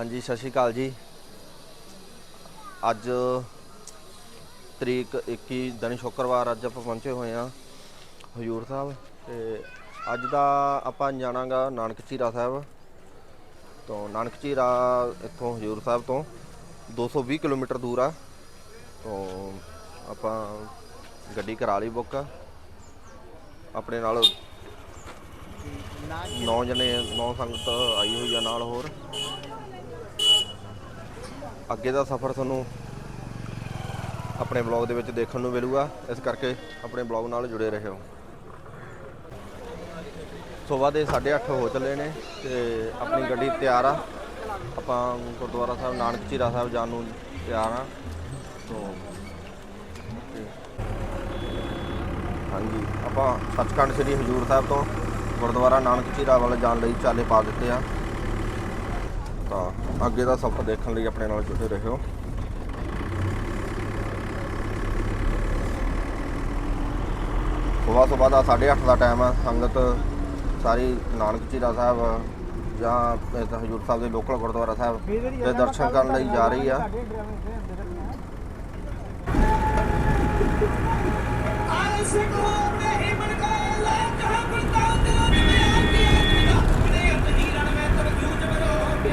ਹਾਂਜੀ, ਸਤਿ ਸ਼੍ਰੀ ਅਕਾਲ ਜੀ। ਅੱਜ ਤਰੀਕ 21 ਦਿਨ ਸ਼ੁੱਕਰਵਾਰ ਅੱਜ ਆਪਾਂ ਪਹੁੰਚੇ ਹੋਏ ਆ ਹਜੂਰ ਸਾਹਿਬ ਤੇ ਅੱਜ ਦਾ ਆਪਾਂ ਜਾਣਾਗਾ ਨਾਨਕ ਝੀਰਾ ਸਾਹਿਬ ਤੋਂ। ਨਾਨਕ ਝੀਰਾ ਇੱਥੋਂ ਹਜੂਰ ਸਾਹਿਬ ਤੋਂ 220 ਕਿਲੋਮੀਟਰ ਦੂਰ ਆ। ਤੋਂ ਆਪਾਂ ਗੱਡੀ ਕਰਾ ਲਈ ਬੁੱਕ। ਆਪਣੇ ਨਾਲ ਨੌ ਜਣੇ, ਨੌ ਸੰਗਤ ਆਈ ਹੋਈ ਆ ਨਾਲ ਹੋਰ। ਅੱਗੇ ਦਾ ਸਫ਼ਰ ਤੁਹਾਨੂੰ ਆਪਣੇ ਬਲੌਗ ਦੇ ਵਿੱਚ ਦੇਖਣ ਨੂੰ ਮਿਲੂਗਾ। ਇਸ ਕਰਕੇ ਆਪਣੇ ਬਲੌਗ ਨਾਲ ਜੁੜੇ ਰਹੋ। ਸਵੇਰ ਦੇ 8:30 ਹੋ ਚੱਲੇ ਨੇ ਤੇ ਆਪਣੀ ਗੱਡੀ ਤਿਆਰ ਆ। ਆਪਾਂ ਗੁਰਦੁਆਰਾ ਸਾਹਿਬ, ਨਾਨਕ ਝੀਰਾ ਸਾਹਿਬ ਜਾਣ ਨੂੰ ਤਿਆਰ ਆ। ਤੋਂ ਹਾਂਜੀ, ਆਪਾਂ ਸੱਚਖੰਡ ਸ੍ਰੀ ਹਜੂਰ ਸਾਹਿਬ ਤੋਂ ਗੁਰਦੁਆਰਾ ਨਾਨਕ ਝੀਰਾ ਵੱਲ ਜਾਣ ਲਈ ਚਾਲੇ ਪਾ ਦਿੱਤੇ ਆ। ਤਾਂ ਅੱਗੇ ਦਾ ਸਫ਼ਰ ਦੇਖਣ ਲਈ ਆਪਣੇ ਨਾਲ ਜੁੜੇ ਰਹੋ। ਸਵੇਰ ਸਵੇਰ ਦਾ 8:30 ਦਾ ਟਾਈਮ ਆ, ਸੰਗਤ ਸਾਰੀ ਨਾਨਕ ਝੀਰਾ ਸਾਹਿਬ ਜਾਂ ਹਜੂਰ ਸਾਹਿਬ ਦੇ ਲੋਕਲ ਗੁਰਦੁਆਰਾ ਸਾਹਿਬ ਦੇ ਦਰਸ਼ਨ ਕਰਨ ਲਈ ਜਾ ਰਹੀ ਆ। ਆਏ ਸਿੱਖੋ ਨਹੀਂ ਬਣ ਗਏ ਲੈ। ਆਪਾਂ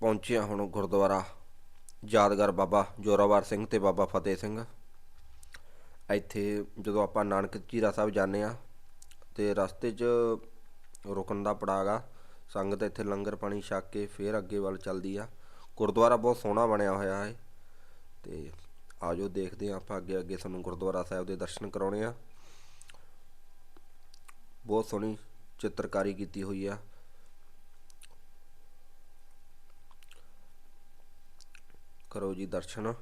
ਪਹੁੰਚੇ ਹਾਂ ਹੁਣ ਗੁਰਦੁਆਰਾ ਯਾਦਗਾਰ ਬਾਬਾ ਜੋਰਾਵਰ ਸਿੰਘ ਤੇ ਬਾਬਾ ਫਤਿਹ ਸਿੰਘ। ਇੱਥੇ ਜਦੋਂ ਆਪਾਂ ਨਾਨਕ ਜ਼ੀਰਾ ਸਾਹਿਬ ਜਾਂਦੇ ਆ ਤੇ ਰਸਤੇ 'ਚ ਰੁਕਣ ਦਾ ਪੜਾਗਾ। ਸੰਗਤ ਇੱਥੇ ਲੰਗਰ ਪਾਣੀ ਛਕ ਕੇ ਫੇਰ ਅੱਗੇ ਵੱਲ ਚੱਲਦੀ ਆ। ਗੁਰਦੁਆਰਾ ਬਹੁਤ ਸੋਹਣਾ ਬਣਿਆ ਹੋਇਆ ਹੈ ਤੇ ਆਜੋ ਦੇਖਦੇ ਆ ਆਪਾਂ ਅੱਗੇ ਅੱਗੇ ਤੁਹਾਨੂੰ ਗੁਰਦੁਆਰਾ ਸਾਹਿਬ ਦੇ ਦਰਸ਼ਨ ਕਰਾਉਣੇ ਆ। ਬਹੁਤ ਸੋਹਣੀ ਚਿੱਤਰਕਾਰੀ ਕੀਤੀ ਹੋਈ ਆ। ਕਰੋ ਜੀ ਦਰਸ਼ਨ।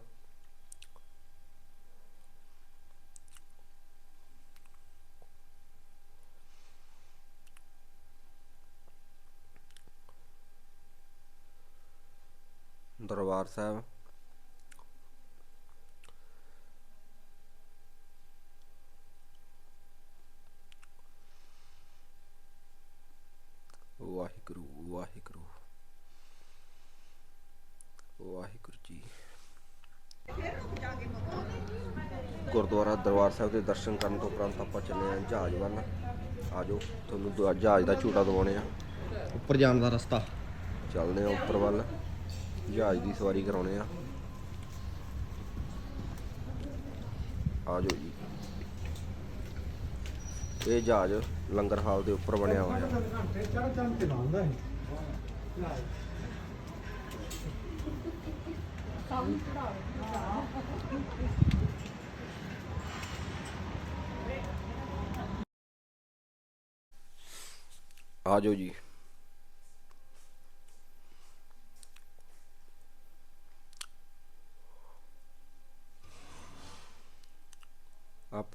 ਦਰਬਾਰ ਸਾਹਿਬ। ਵਾਹਿਗੁਰੂ ਵਾਹਿਗੁਰੂ। ਵਾਹਿਗੁਰੂ ਜੀ। ਗੁਰਦੁਆਰਾ ਦਰਬਾਰ ਸਾਹਿਬ ਦੇ ਦਰਸ਼ਨ ਕਰਨ ਤੋਂ ਉਪਰੰਤ ਆਪਾਂ ਚੱਲੇ ਹਾਂ ਜਹਾਜ਼ ਵੱਲ। ਆਜੋ ਤੁਹਾਨੂੰ ਜਹਾਜ਼ ਦਾ ਝੂਟਾ ਦਵਾਉਣੇ ਆ। ਉੱਪਰ ਜਾਣ ਦਾ ਰਸਤਾ। ਚੱਲਦੇ ਆ ਉੱਪਰ ਵੱਲ। ਜਹਾਜ਼ ਦੀ ਸਵਾਰੀ ਕਰਾਉਣੇ ਆ। ਜਾਓ ਜੀ। ਇਹ ਜਹਾਜ਼ ਲੰਗਰ ਹਾਲ ਦੇ ਉੱਪਰ ਬਣਿਆ ਹੋਇਆ। ਆ ਜਾਓ ਜੀ।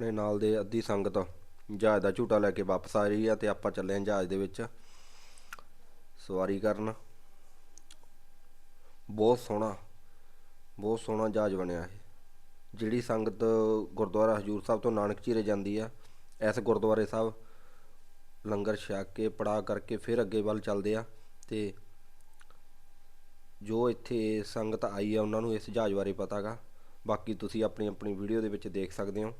ਆਪਣੇ ਨਾਲ ਦੇ ਅੱਧੀ ਸੰਗਤ ਜਹਾਜ਼ ਦਾ ਝੂਟਾ ਲੈ ਕੇ ਵਾਪਸ ਆ ਰਹੀ ਆ ਤੇ ਆਪਾਂ ਚੱਲੇ ਹਾਂ ਜਹਾਜ਼ ਦੇ ਵਿੱਚ ਸਵਾਰੀ ਕਰਨ। ਬਹੁਤ ਸੋਹਣਾ ਬਹੁਤ ਸੋਹਣਾ ਜਹਾਜ਼ ਬਣਿਆ ਇਹ। ਜਿਹੜੀ ਸੰਗਤ ਗੁਰਦੁਆਰਾ ਹਜੂਰ ਸਾਹਿਬ ਤੋਂ ਨਾਨਕ ਝੀਰੇ ਜਾਂਦੀ ਆ, ਇਸ ਗੁਰਦੁਆਰੇ ਸਾਹਿਬ ਲੰਗਰ ਛਕ ਕੇ ਪੜਾ ਕਰਕੇ ਫਿਰ ਅੱਗੇ ਵੱਲ ਚੱਲਦੇ ਆ ਤੇ ਜੋ ਇੱਥੇ ਸੰਗਤ ਆਈ ਆ, ਉਹਨਾਂ ਨੂੰ ਇਸ ਜਹਾਜ਼ ਬਾਰੇ ਪਤਾਗਾ ਬਾਕੀ ਤੁਸੀਂ ਆਪਣੀ ਆਪਣੀ ਵੀਡੀਓ ਦੇ ਵਿੱਚ ਦੇਖ ਸਕਦੇ ਹੋ।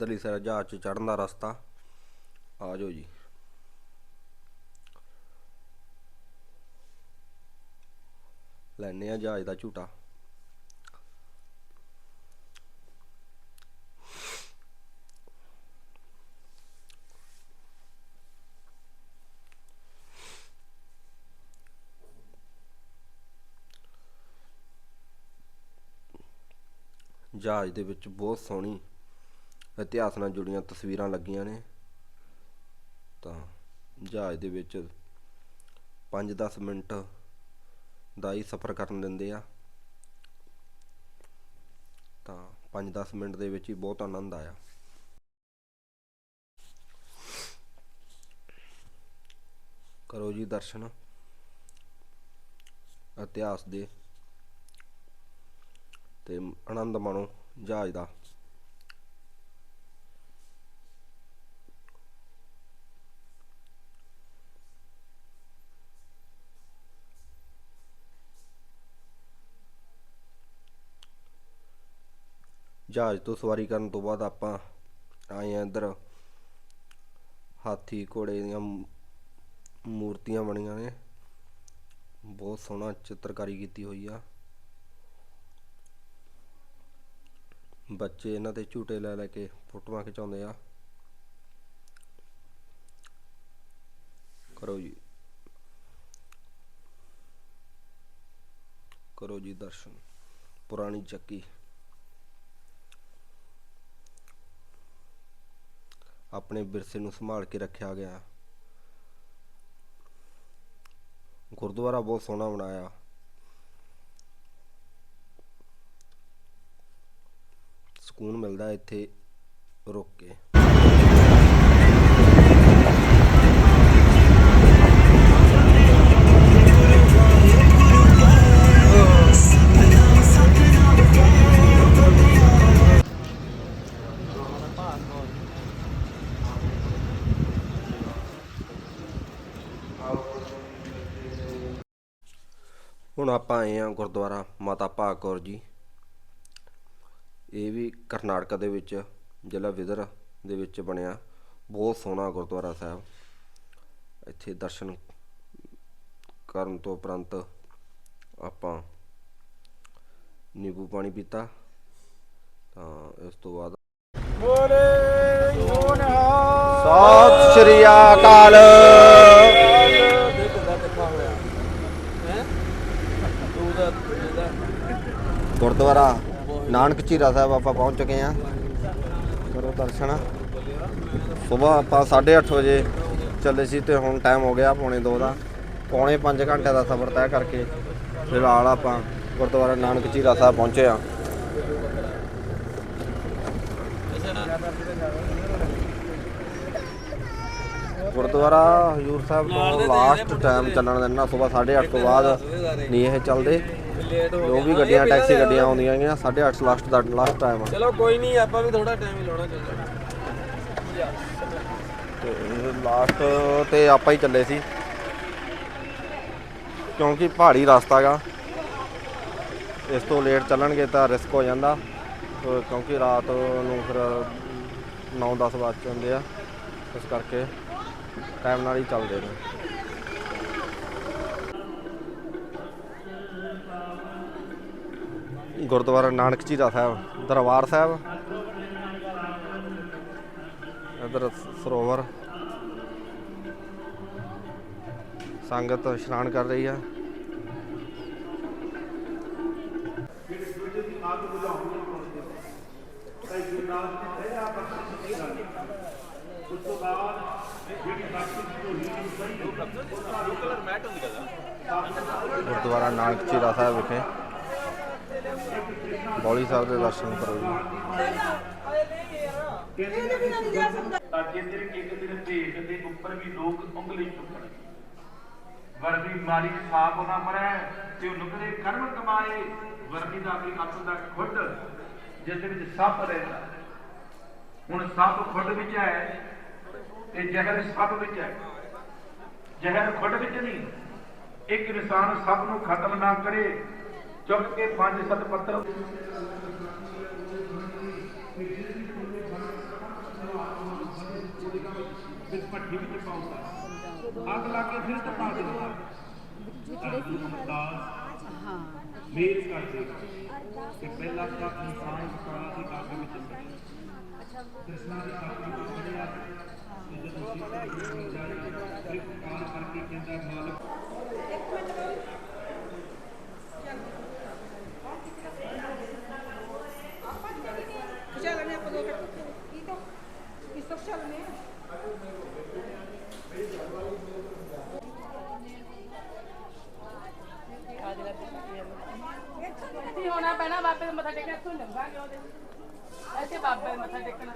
ਇੱਧਰਲੀ ਸਾਈਡ ਜਹਾਜ਼ 'ਚ ਚੜ੍ਹਨ ਦਾ ਰਸਤਾ। ਆ ਜਾਓ ਜੀ। ਲੈਣੇ ਆ ਜਹਾਜ਼ ਦਾ ਝੂਟਾ। ਜਹਾਜ਼ ਦੇ ਵਿੱਚ ਬਹੁਤ ਸੋਹਣੀ ਇਤਿਹਾਸ ਨਾਲ ਜੁੜੀਆਂ ਤਸਵੀਰਾਂ ਲੱਗੀਆਂ ਨੇ। ਤਾਂ ਜਹਾਜ਼ ਦੇ ਵਿੱਚ 5-10 ਮਿੰਟ ਦਾ ਹੀ ਸਫ਼ਰ ਕਰਨ ਦਿੰਦੇ ਆ। ਤਾਂ 5-10 ਮਿੰਟ ਦੇ ਵਿੱਚ ਹੀ ਬਹੁਤ ਆਨੰਦ ਆਇਆ। ਕਰੋ ਜੀ ਦਰਸ਼ਨ। ਇਤਿਹਾਸ ਦੇ ਤੇ ਆਨੰਦ ਮਾਣੋ ਜਹਾਜ਼ ਦਾ। ਜਹਾਜ਼ ਤੋਂ ਸਵਾਰੀ ਕਰਨ ਤੋਂ ਬਾਅਦ ਆਪਾਂ ਆਏ ਆ ਇੱਧਰ। ਹਾਥੀ ਘੋੜੇ ਦੀਆਂ ਮੂਰਤੀਆਂ ਬਣੀਆਂ ਨੇ। ਬਹੁਤ ਸੋਹਣਾ ਚਿੱਤਰਕਾਰੀ ਕੀਤੀ ਹੋਈ ਆ। ਬੱਚੇ ਇਹਨਾਂ ਤੇ ਝੂਟੇ ਲੈ ਲੈ ਕੇ ਫੋਟੋਆਂ ਖਿਚਾਉਂਦੇ ਆ। ਕਰੋ ਜੀ। ਕਰੋ ਜੀ ਦਰਸ਼ਨ। ਪੁਰਾਣੀ ਚੱਕੀ। ਆਪਣੇ ਵਿਰਸੇ ਨੂੰ ਸੰਭਾਲ ਕੇ ਰੱਖਿਆ ਗਿਆ। ਗੁਰਦੁਆਰਾ ਬਹੁਤ ਸੋਹਣਾ ਬਣਾਇਆ। ਸਕੂਨ ਮਿਲਦਾ ਇੱਥੇ ਰੁਕ ਕੇ। ਹੁਣ ਆਪਾਂ ਆਏ ਆ ਗੁਰਦੁਆਰਾ ਮਾਤਾ ਭਾਗ ਕੌਰ ਜੀ। ਇਹ ਵੀ ਕਰਨਾਟਕ ਦੇ ਵਿੱਚ ਜ਼ਿਲ੍ਹਾ ਵਿਦਰ ਦੇ ਵਿੱਚ ਬਣਿਆ। ਬਹੁਤ ਸੋਹਣਾ ਗੁਰਦੁਆਰਾ ਸਾਹਿਬ। ਇੱਥੇ ਦਰਸ਼ਨ ਕਰਨ ਤੋਂ ਉਪਰੰਤ ਆਪਾਂ ਨਿੰਬੂ ਪਾਣੀ ਪੀਤਾ। ਤਾਂ ਇਸ ਤੋਂ ਬਾਅਦ ਸਤਿ ਸ਼੍ਰੀ ਅਕਾਲ। ਗੁਰਦੁਆਰਾ ਨਾਨਕ ਝੀਰਾ ਸਾਹਿਬ ਆਪਾਂ ਪਹੁੰਚ ਚੁੱਕੇ ਹਾਂ। ਕਰੋ ਦਰਸ਼ਨ। ਸਵੇਰ ਆਪਾਂ 8:30 ਵਜੇ ਚੱਲੇ ਸੀ ਤੇ ਹੁਣ ਟਾਈਮ ਹੋ ਗਿਆ ਪੌਣੇ 2 ਦਾ। ਪੌਣੇ 5 ਘੰਟੇ ਦਾ ਸਫ਼ਰ ਤੈਅ ਕਰਕੇ ਫਿਲਹਾਲ ਆਪਾਂ ਗੁਰਦੁਆਰਾ ਨਾਨਕ ਝੀਰਾ ਸਾਹਿਬ ਪਹੁੰਚੇ ਹਾਂ। ਗੁਰਦੁਆਰਾ ਹਜੂਰ ਸਾਹਿਬ ਤੋਂ ਲਾਸਟ ਟਾਈਮ ਚੱਲਣ ਦੇਣਾ ਸਵੇਰ 8:30 ਤੋਂ ਬਾਅਦ ਨਹੀਂ ਇਹ ਚੱਲਦੇ। ਜੋ ਵੀ ਗੱਡੀਆਂ ਟੈਕਸੀ ਗੱਡੀਆਂ ਆਉਂਦੀਆਂ ਹੈਗੀਆਂ 8:30 ਲਾਸਟ ਦਾ ਲਾਸਟ ਟਾਈਮ ਆ। ਚਲੋ ਕੋਈ ਨਹੀਂ ਆਪਾਂ ਵੀ ਥੋੜਾ ਟਾਈਮ ਹੀ ਲਾਉਣਾ ਚੱਲਦਾ। ਤੇ ਲਾਸਟ ਤੇ ਆਪਾਂ ਹੀ ਚੱਲੇ ਸੀ। ਕਿਉਂਕਿ ਪਹਾੜੀ ਰਸਤਾ ਗਾ। ਇਸ ਤੋਂ ਲੇਟ ਚੱਲਣਗੇ ਤਾਂ ਰਿਸਕ ਹੋ ਜਾਂਦਾ। ਕਿਉਂਕਿ ਰਾਤ ਨੂੰ ਫਿਰ 9-10 ਵੱਜ ਜਾਂਦੇ ਆ। ਇਸ ਕਰਕੇ ਟਾਈਮ ਨਾਲ ਹੀ ਚੱਲਦੇ ਨੇ। ਗੁਰਦੁਆਰਾ ਨਾਨਕ ਝੀਰਾ ਸਾਹਿਬ, ਦਰਬਾਰ ਸਾਹਿਬ। ਇਧਰ ਸਰੋਵਰ। ਸੰਗਤ ਇਸ਼ਨਾਨ ਕਰ ਰਹੀ ਆ। ਗੁਰਦੁਆਰਾ ਨਾਨਕ ਚੀਰਾ ਸਾਹਿਬ ਵਿਖੇ। ਬੌਲੀ ਸਾਹਿਬ ਦੇ ਦਰਸ਼ਨ ਕਰੋ ਜੀ। ਤਾਂ ਜਿੰਦਰ ਇੱਕ ਭੇਟ ਦੇ ਉੱਪਰ ਵੀ ਲੋਕ ਉਂਗਲੀ ਚੁੱਕਣ। ਵਰਦੀ ਮਾਰੀ ਸਾਪ ਨਾ ਮਰੈ ਤੇ ਉਹ ਨੁਕਰੇ ਕਰਮ ਕਮਾਏ। ਵਰਦੀ ਦਾ ਵੀ ਅੱਤ ਦਾ ਖੁੱਡ ਜਿਸ ਦੇ ਵਿੱਚ ਸੱਪ ਰਹਿੰਦਾ। ਹੁਣ ਸੱਪ ਖੁੱਡ ਵਿੱਚ ਹੈ ਤੇ ਜ਼ਹਿਰ ਸੱਪ ਵਿੱਚ ਹੈ। ਜ਼ਹਿਰ ਖੁੱਡ ਵਿੱਚ ਨਹੀਂ। ਇੱਕ ਇਨਸਾਨ ਸੱਪ ਨੂੰ ਖਤਮ ਨਾ ਕਰੇ ਚੁੱਕ ਕੇ ਪੰਜ ਸੱਤ ਪੱਤਰ ਵਿੱਚ ਭੱਠੀ ਵਿੱਚ ਪਾਉਂਦਾ ਅੱਗ ਲਾ ਕੇ ਫਿਰ ਤਪਾ ਦਿੰਦਾ ਅਰਜੁਨ ਅਰਦਾਸ ਮੇਰ ਕਰ ਦੇਗਾ ਕਿ ਪਹਿਲਾ ਤਾਂ ਇਨਸਾਨ ਕਰਾ ਦੀ ਅੱਗ ਵਿੱਚ ਸੜੇ ਕ੍ਰਿਸ਼ਨਾ ਦੀ ਅੱਗ ਵਿੱਚ ਸੜਿਆ ਤੇ ਜਦੋਂ ਸੀਤਾ ਜੀ ਨੂੰ ਜਾਏ ਫਿਰ ਕਾਲ ਕਰਕੇ ਕਹਿੰਦਾ ਮਾਲਕ ਚੱਲਣੇ ਆਪਾਂ ਦੋ ਮਿੰਟ ਕੀ ਤੋਂ ਕਿਸ ਤੋਂ ਚੱਲਣੇ ਹੋਣਾ ਪੈਣਾ ਵਾਪਸ ਮੱਥਾ ਟੇਕਿਆ ਇੱਥੋਂ ਲੰਘਾਂਗੇ ਉਹਦੇ ਇੱਥੇ ਬਾਬੇ ਮੱਥਾ ਟੇਕਣਾ?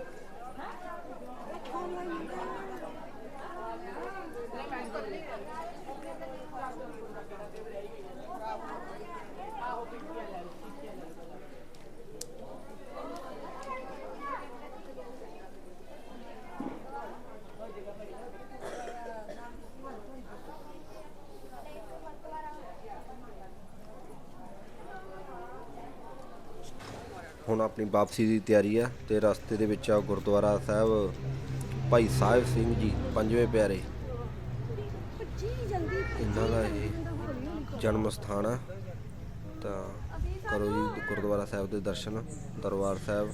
ਹੁਣ ਆਪਣੀ ਵਾਪਸੀ ਦੀ ਤਿਆਰੀ ਆ ਤੇ ਰਸਤੇ ਦੇ ਵਿੱਚ ਆ ਗੁਰਦੁਆਰਾ ਸਾਹਿਬ, ਭਾਈ ਸਾਹਿਬ ਸਿੰਘ ਜੀ, ਪੰਜਵੇਂ ਪਿਆਰੇ। ਇਹਨਾਂ ਦਾ ਇਹ ਜਨਮ ਸਥਾਨ ਆ। ਤਾਂ ਕਰੋ ਜੀ ਗੁਰਦੁਆਰਾ ਸਾਹਿਬ ਦੇ ਦਰਸ਼ਨ, ਦਰਬਾਰ ਸਾਹਿਬ।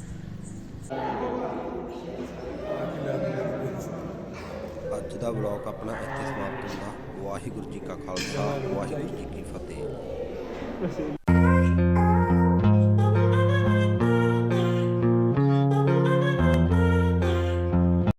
ਅੱਜ ਦਾ ਵਲੌਗ ਆਪਣਾ ਇੱਥੇ ਸਮਾਪਤ ਹੁੰਦਾ। ਵਾਹਿਗੁਰੂ ਜੀ ਕਾ ਖਾਲਸਾ, ਵਾਹਿਗੁਰੂ ਜੀ ਕੀ ਫਤਿਹ।